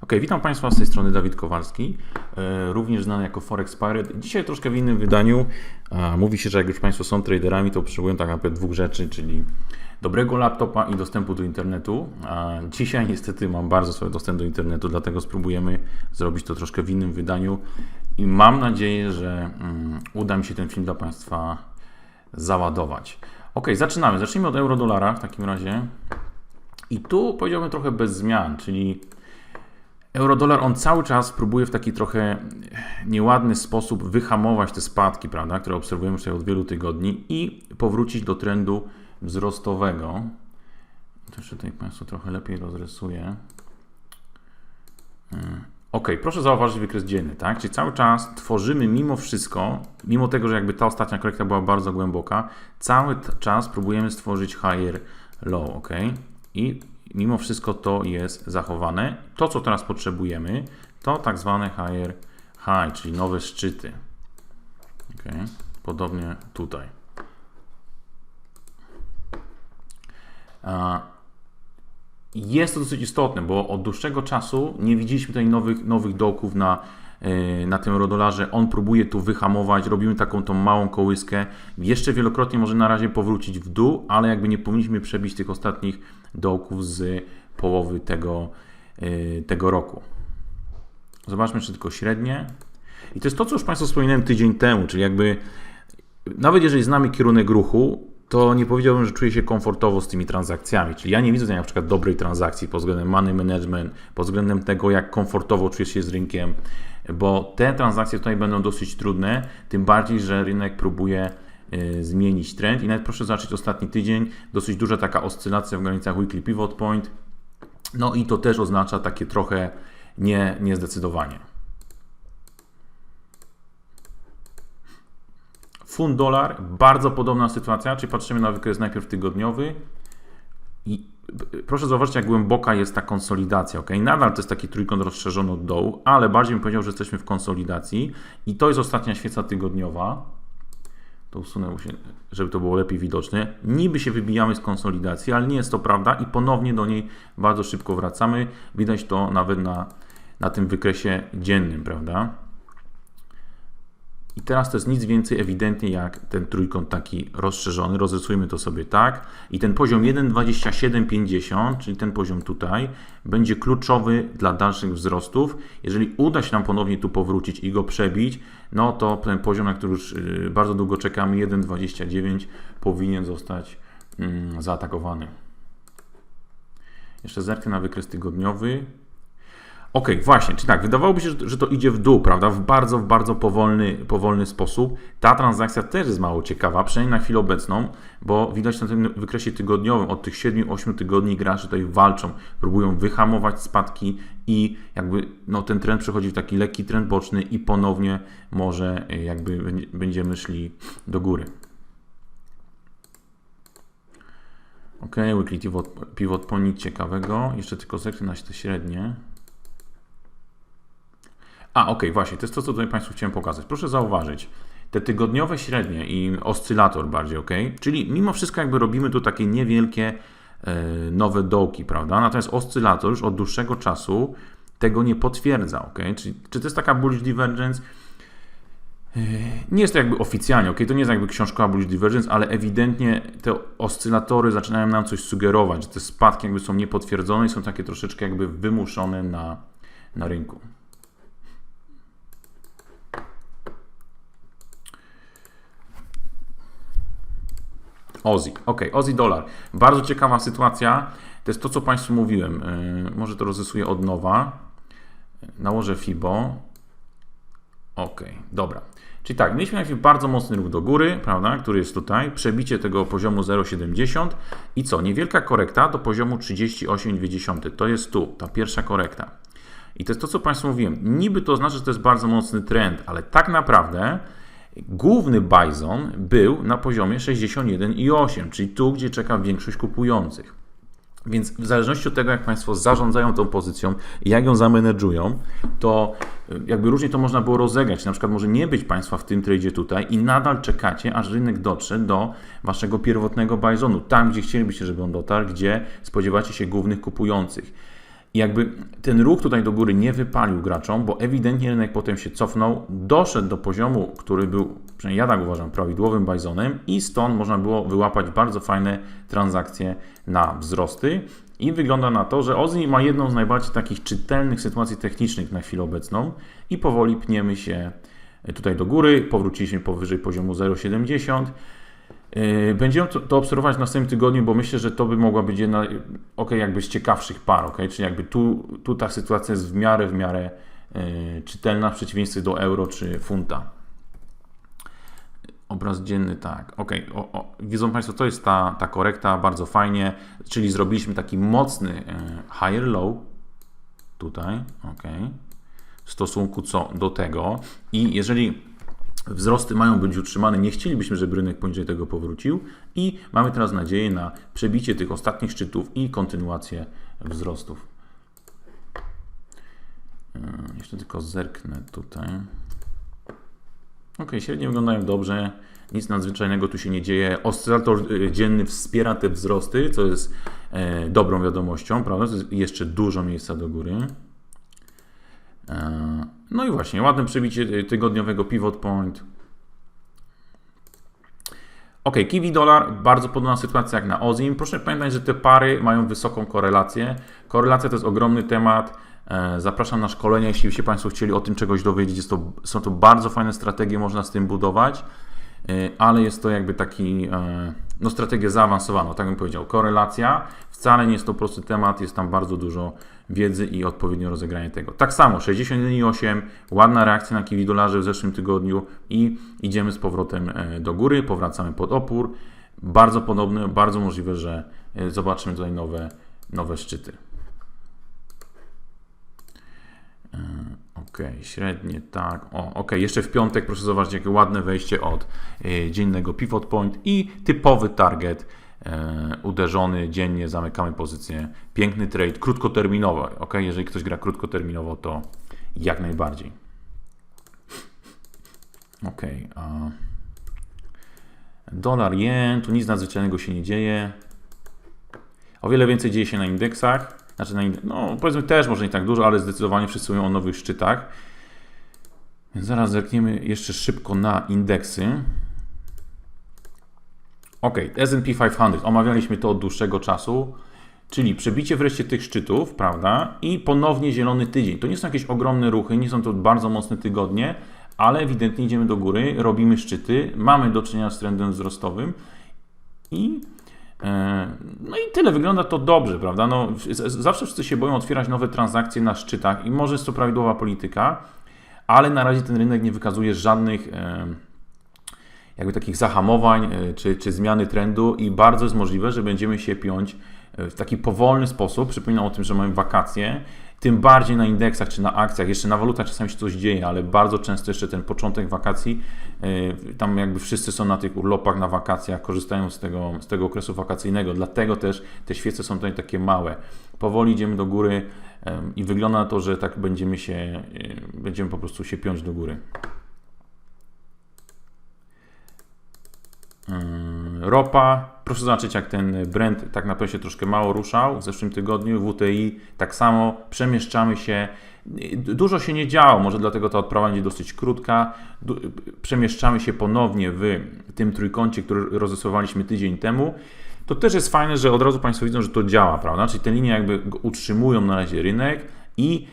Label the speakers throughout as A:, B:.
A: Ok, witam Państwa z tej strony Dawid Kowalski, e, również znany jako Forex Pirate. Dzisiaj troszkę w innym wydaniu. Mówi się, że jak już Państwo są traderami, to potrzebują tak naprawdę dwóch rzeczy, czyli dobrego laptopa i dostępu do internetu. Dzisiaj niestety mam bardzo słaby dostęp do internetu, dlatego spróbujemy zrobić to troszkę w innym wydaniu i mam nadzieję, że mm, uda mi się ten film dla Państwa załadować. Ok, zaczynamy. Zacznijmy od euro-dolara w takim razie. I tu powiedziałbym trochę bez zmian, czyli Eurodolar on cały czas próbuje w taki trochę nieładny sposób wyhamować te spadki, prawda, które obserwujemy już od wielu tygodni i powrócić do trendu wzrostowego. To jeszcze tutaj Państwu trochę lepiej rozrysuję. Ok, proszę zauważyć wykres dzienny, tak? Czyli cały czas tworzymy mimo wszystko, mimo tego, że jakby ta ostatnia korekta była bardzo głęboka, cały czas próbujemy stworzyć higher low, ok? I mimo wszystko to jest zachowane. To, co teraz potrzebujemy, to tak zwane higher high, czyli nowe szczyty. Ok, podobnie tutaj. Jest to dosyć istotne, bo od dłuższego czasu nie widzieliśmy tutaj nowych, nowych dołków na, yy, na tym rodolarze. On próbuje tu wyhamować, robimy taką tą małą kołyskę. Jeszcze wielokrotnie może na razie powrócić w dół, ale jakby nie powinniśmy przebić tych ostatnich dołków z połowy tego, yy, tego roku. Zobaczmy jeszcze tylko średnie. I to jest to, co już Państwu wspominałem tydzień temu, czyli jakby nawet jeżeli znamy kierunek ruchu, to nie powiedziałbym, że czuję się komfortowo z tymi transakcjami. Czyli ja nie widzę na przykład dobrej transakcji pod względem money management, pod względem tego, jak komfortowo czuję się z rynkiem, bo te transakcje tutaj będą dosyć trudne, tym bardziej, że rynek próbuje y, zmienić trend. I nawet proszę zobaczyć ostatni tydzień, dosyć duża taka oscylacja w granicach weekly pivot point. No i to też oznacza takie trochę nie, niezdecydowanie. Funt dolar, bardzo podobna sytuacja, czyli patrzymy na wykres najpierw tygodniowy i proszę zauważyć, jak głęboka jest ta konsolidacja. ok? Nadal to jest taki trójkąt rozszerzony od dołu, ale bardziej bym powiedział, że jesteśmy w konsolidacji i to jest ostatnia świeca tygodniowa. To usunę się, żeby to było lepiej widoczne. Niby się wybijamy z konsolidacji, ale nie jest to prawda i ponownie do niej bardzo szybko wracamy. Widać to nawet na, na tym wykresie dziennym, prawda? I teraz to jest nic więcej ewidentnie jak ten trójkąt taki rozszerzony. Rozrysujmy to sobie tak. I ten poziom 1,2750, czyli ten poziom tutaj, będzie kluczowy dla dalszych wzrostów. Jeżeli uda się nam ponownie tu powrócić i go przebić, no to ten poziom, na który już y, bardzo długo czekamy, 1,29, powinien zostać mm, zaatakowany. Jeszcze zerknę na wykres tygodniowy. Ok, właśnie, czyli tak, wydawałoby się, że, to idzie w dół, prawda, w bardzo, w bardzo powolny, powolny sposób. Ta transakcja też jest mało ciekawa, przynajmniej na chwilę obecną, bo widać na tym wykresie tygodniowym od tych 7-8 tygodni gracze tutaj walczą, próbują wyhamować spadki i jakby no, ten trend przechodzi w taki lekki trend boczny i ponownie może y, jakby będziemy szli do góry. Ok, weekly pivot, pivot nic ciekawego. Jeszcze tylko zerknę na te średnie. A, ok, właśnie, to jest to, co tutaj Państwu chciałem pokazać. Proszę zauważyć, te tygodniowe średnie i oscylator bardziej, ok? Czyli mimo wszystko jakby robimy tu takie niewielkie e, nowe dołki, prawda? Natomiast oscylator już od dłuższego czasu tego nie potwierdza, ok? Czyli, czy to jest taka bullish divergence? E, Nie jest to jakby oficjalnie, ok? To nie jest jakby książkowa bullish divergence, ale ewidentnie te oscylatory zaczynają nam coś sugerować, że te spadki jakby są niepotwierdzone i są takie troszeczkę jakby wymuszone na, na rynku. Ozzy. Ok, Ozzy dolar. Bardzo ciekawa sytuacja. To jest to, co Państwu mówiłem. Yy, może to rozrysuję od nowa. Nałożę FIBO. Ok, dobra. Czyli tak, mieliśmy najpierw bardzo mocny ruch do góry, prawda, który jest tutaj, przebicie tego poziomu 0,70 i co, niewielka korekta do poziomu 38,2. To jest tu, ta pierwsza korekta. I to jest to, co Państwu mówiłem. Niby to znaczy, że to jest bardzo mocny trend, ale tak naprawdę główny Bison był na poziomie 61,8, czyli tu, gdzie czeka większość kupujących. Więc w zależności od tego, jak Państwo zarządzają tą pozycją jak ją zamenedżują, to y, jakby różnie to można było rozegrać. Na przykład może nie być Państwa w tym tradzie tutaj i nadal czekacie, aż rynek dotrze do Waszego pierwotnego Bisonu, tam, gdzie chcielibyście, żeby on dotarł, gdzie spodziewacie się głównych kupujących. Jakby ten ruch tutaj do góry nie wypalił graczom, bo ewidentnie rynek potem się cofnął, doszedł do poziomu, który był, przynajmniej ja tak uważam, prawidłowym Bisonem i stąd można było wyłapać bardzo fajne transakcje na wzrosty. I wygląda na to, że Ozzy ma jedną z najbardziej takich czytelnych sytuacji technicznych na chwilę obecną i powoli pniemy się tutaj do góry, powróciliśmy powyżej poziomu 0,70. Yy, Będziemy to, to obserwować w następnym tygodniu, bo myślę, że to by mogła być jedna ok, jakby z ciekawszych par, ok? Czyli jakby tu, tu ta sytuacja jest w miarę, w miarę yy, czytelna w przeciwieństwie do euro czy funta. Obraz dzienny, tak. Ok, o, o. widzą Państwo, to jest ta, ta korekta, bardzo fajnie, czyli zrobiliśmy taki mocny yy, higher low tutaj, ok, w stosunku co do tego i jeżeli wzrosty mają być utrzymane. Nie chcielibyśmy, żeby rynek poniżej tego powrócił i mamy teraz nadzieję na przebicie tych ostatnich szczytów i kontynuację wzrostów. Yy, Jeszcze tylko zerknę tutaj. Ok, średnie wyglądają dobrze. Nic nadzwyczajnego tu się nie dzieje. Oscylator yy, dzienny wspiera te wzrosty, co jest e, dobrą wiadomością, prawda? To jest jeszcze dużo miejsca do góry. No i właśnie, ładne przebicie tygodniowego pivot point. Ok, kiwi dolar, bardzo podobna sytuacja jak na OZIM. Proszę pamiętać, że te pary mają wysoką korelację. Korelacja to jest ogromny temat. E, Zapraszam na szkolenia, jeśli się Państwo chcieli o tym czegoś dowiedzieć. To, są to bardzo fajne strategie, można z tym budować, ale jest to jakby taki, e, no strategia zaawansowana, tak bym powiedział. Korelacja wcale nie jest to prosty temat, jest tam bardzo dużo wiedzy i odpowiednio rozegranie tego. Tak samo 61,8, ładna reakcja na kiwi dolarze w zeszłym tygodniu i idziemy z powrotem e, do góry, powracamy pod opór. Bardzo podobne, bardzo możliwe, że e, zobaczymy tutaj nowe, nowe szczyty. Ok, średnie, tak. O, ok, jeszcze w piątek proszę zobaczyć, jakie ładne wejście od e, dziennego pivot point i typowy target e, uderzony dziennie, zamykamy pozycję. Piękny trade, krótkoterminowy. Ok, jeżeli ktoś gra krótkoterminowo, to jak najbardziej. Ok, a dolar, jen, tu nic nadzwyczajnego się nie dzieje. O wiele więcej dzieje się na indeksach. Znaczy, na inde- no powiedzmy też może nie tak dużo, ale zdecydowanie wszyscy mówią o nowych szczytach. Więc zaraz zerkniemy jeszcze szybko na indeksy. Ok, S&P 500. Omawialiśmy to od dłuższego czasu. Czyli przebicie wreszcie tych szczytów, prawda? I ponownie zielony tydzień. To nie są jakieś ogromne ruchy, nie są to bardzo mocne tygodnie, ale ewidentnie idziemy do góry, robimy szczyty, mamy do czynienia z trendem wzrostowym i no i tyle, wygląda to dobrze, prawda? No, zawsze wszyscy się boją otwierać nowe transakcje na szczytach i może jest to prawidłowa polityka, ale na razie ten rynek nie wykazuje żadnych e, jakby takich zahamowań e, czy, czy zmiany trendu i bardzo jest możliwe, że będziemy się piąć e, w taki powolny sposób. Przypominam o tym, że mamy wakacje, tym bardziej na indeksach czy na akcjach, jeszcze na walutach czasami się coś dzieje, ale bardzo często jeszcze ten początek wakacji, e, tam jakby wszyscy są na tych urlopach, na wakacjach, korzystają z tego, z tego okresu wakacyjnego, dlatego też te świece są tutaj takie małe. Powoli idziemy do góry i wygląda na to, że tak będziemy się, e, będziemy po prostu się piąć do góry. Ropa, proszę zobaczyć jak ten Brent tak naprawdę się troszkę mało ruszał w zeszłym tygodniu, WTI tak samo, przemieszczamy się, dużo się nie działo, może dlatego ta odprawa będzie dosyć krótka, przemieszczamy się ponownie w tym trójkącie, który rozrysowaliśmy tydzień temu, to też jest fajne, że od razu Państwo widzą, że to działa, prawda, czyli te linie jakby utrzymują na razie rynek i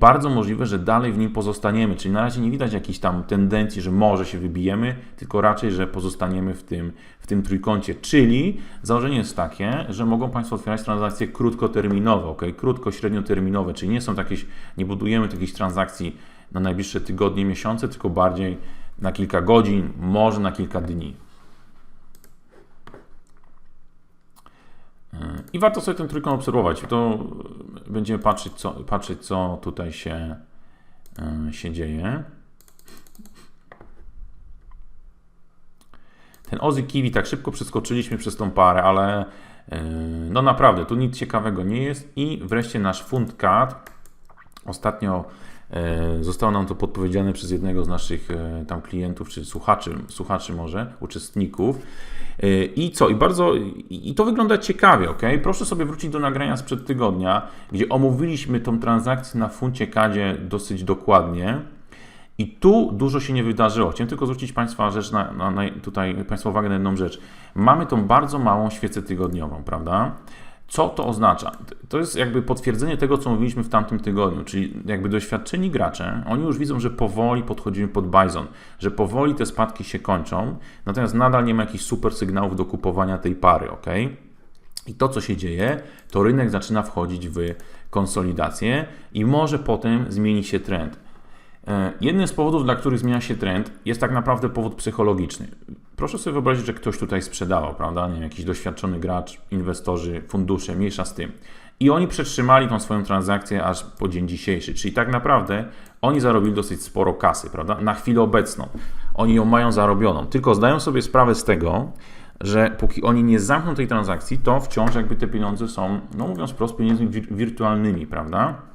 A: Bardzo możliwe, że dalej w nim pozostaniemy, czyli na razie nie widać jakiejś tam tendencji, że może się wybijemy, tylko raczej, że pozostaniemy w tym, w tym trójkącie. Czyli założenie jest takie, że mogą Państwo otwierać transakcje krótkoterminowe, ok? krótko, średnioterminowe, czyli nie są takie, nie budujemy takich transakcji na najbliższe tygodnie, miesiące, tylko bardziej na kilka godzin, może na kilka dni. I warto sobie ten trójkąt obserwować. To będziemy patrzeć, co, patrzeć, co tutaj się, e, się dzieje. Ten Ozzy Kiwi tak szybko przeskoczyliśmy przez tą parę, ale e, no naprawdę, tu nic ciekawego nie jest. I wreszcie nasz funt CAD. Ostatnio Zostało nam to podpowiedziane przez jednego z naszych e, tam klientów, czy słuchaczy, słuchaczy może, uczestników. E, I co? I bardzo, i to wygląda ciekawie, ok? Proszę sobie wrócić do nagrania sprzed tygodnia, gdzie omówiliśmy tą transakcję na funcie kadzie dosyć dokładnie. I tu dużo się nie wydarzyło. Chciałem tylko zwrócić Państwa rzecz na, na, na, tutaj Państwa uwagę na jedną rzecz. Mamy tą bardzo małą świecę tygodniową, prawda? Co to oznacza? To jest jakby potwierdzenie tego, co mówiliśmy w tamtym tygodniu, czyli jakby doświadczeni gracze, oni już widzą, że powoli podchodzimy pod Bison, że powoli te spadki się kończą, natomiast nadal nie ma jakichś super sygnałów do kupowania tej pary, ok? I to, co się dzieje, to rynek zaczyna wchodzić w konsolidację i może potem zmieni się trend. E, Jednym z powodów, dla których zmienia się trend, jest tak naprawdę powód psychologiczny. Proszę sobie wyobrazić, że ktoś tutaj sprzedawał, prawda? Nie jakiś doświadczony gracz, inwestorzy, fundusze, mniejsza z tym. I oni przetrzymali tą swoją transakcję aż po dzień dzisiejszy. Czyli tak naprawdę oni zarobili dosyć sporo kasy, prawda? Na chwilę obecną. Oni ją mają zarobioną. Tylko zdają sobie sprawę z tego, że póki oni nie zamkną tej transakcji, to wciąż jakby te pieniądze są, no mówiąc wprost, pieniędzmi wir- wirtualnymi, prawda?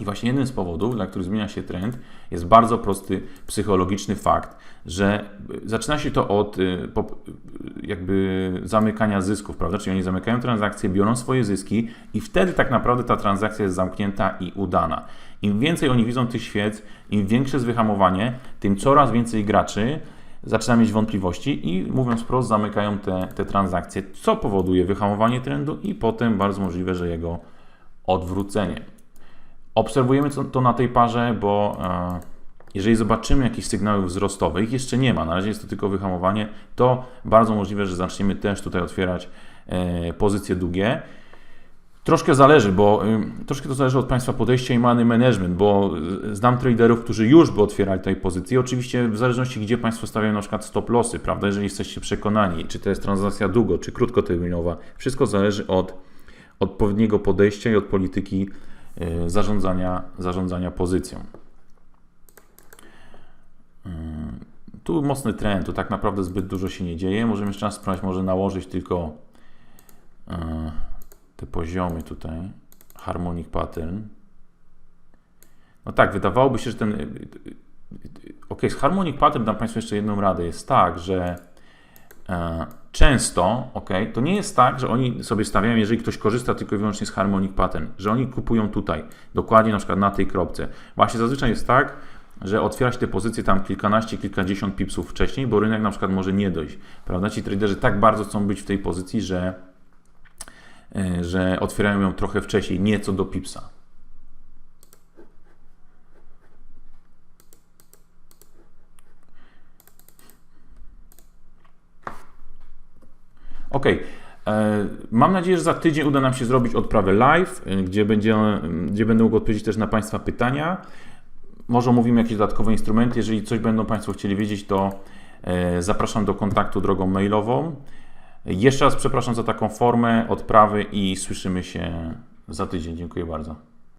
A: I właśnie jednym z powodów, dla których zmienia się trend, jest bardzo prosty psychologiczny fakt, że zaczyna się to od y, po- jakby zamykania zysków, prawda? Czyli oni zamykają transakcje, biorą swoje zyski i wtedy tak naprawdę ta transakcja jest zamknięta i udana. Im więcej oni widzą tych świec, im większe jest wyhamowanie, tym coraz więcej graczy zaczyna mieć wątpliwości i mówiąc wprost, zamykają te, te transakcje, co powoduje wyhamowanie trendu i potem bardzo możliwe, że jego odwrócenie. Obserwujemy to, na tej parze, bo e, jeżeli zobaczymy jakieś sygnały wzrostowe, ich jeszcze nie ma, na razie jest to tylko wyhamowanie, to bardzo możliwe, że zaczniemy też tutaj otwierać e, pozycje długie. Troszkę zależy, bo y, troszkę to zależy od Państwa podejścia i money management, bo y, znam traderów, którzy już by otwierali tej pozycji. Oczywiście w zależności, gdzie Państwo stawiają na przykład stop lossy, prawda, jeżeli jesteście przekonani, czy to jest transakcja długo, czy krótkoterminowa, wszystko zależy od odpowiedniego podejścia i od polityki zarządzania, zarządzania pozycją. Y, Tu mocny trend, tu tak naprawdę zbyt dużo się nie dzieje. Możemy jeszcze raz spróbować może nałożyć tylko y, te poziomy tutaj, harmonic pattern. No tak, wydawałoby się, że ten. Ok, z harmonic pattern dam Państwu jeszcze jedną radę. Jest tak, że często, ok, to nie jest tak, że oni sobie stawiają, jeżeli ktoś korzysta tylko i wyłącznie z harmonic pattern, że oni kupują tutaj, dokładnie na przykład na tej kropce. Właśnie zazwyczaj jest tak, że otwiera się te pozycje tam kilkanaście, kilkadziesiąt pipsów wcześniej, bo rynek na przykład może nie dojść. Prawda? Ci traderzy tak bardzo chcą być w tej pozycji, że e, że otwierają ją trochę wcześniej, nieco do pipsa. Ok. E, Mam nadzieję, że za tydzień uda nam się zrobić odprawę live, e, gdzie, będzie, gdzie będę mógł odpowiedzieć też na Państwa pytania. Może omówimy jakieś dodatkowe instrumenty. Jeżeli coś będą Państwo chcieli wiedzieć, to e, zapraszam do kontaktu drogą mailową. Jeszcze raz przepraszam za taką formę odprawy i słyszymy się za tydzień. Dziękuję bardzo.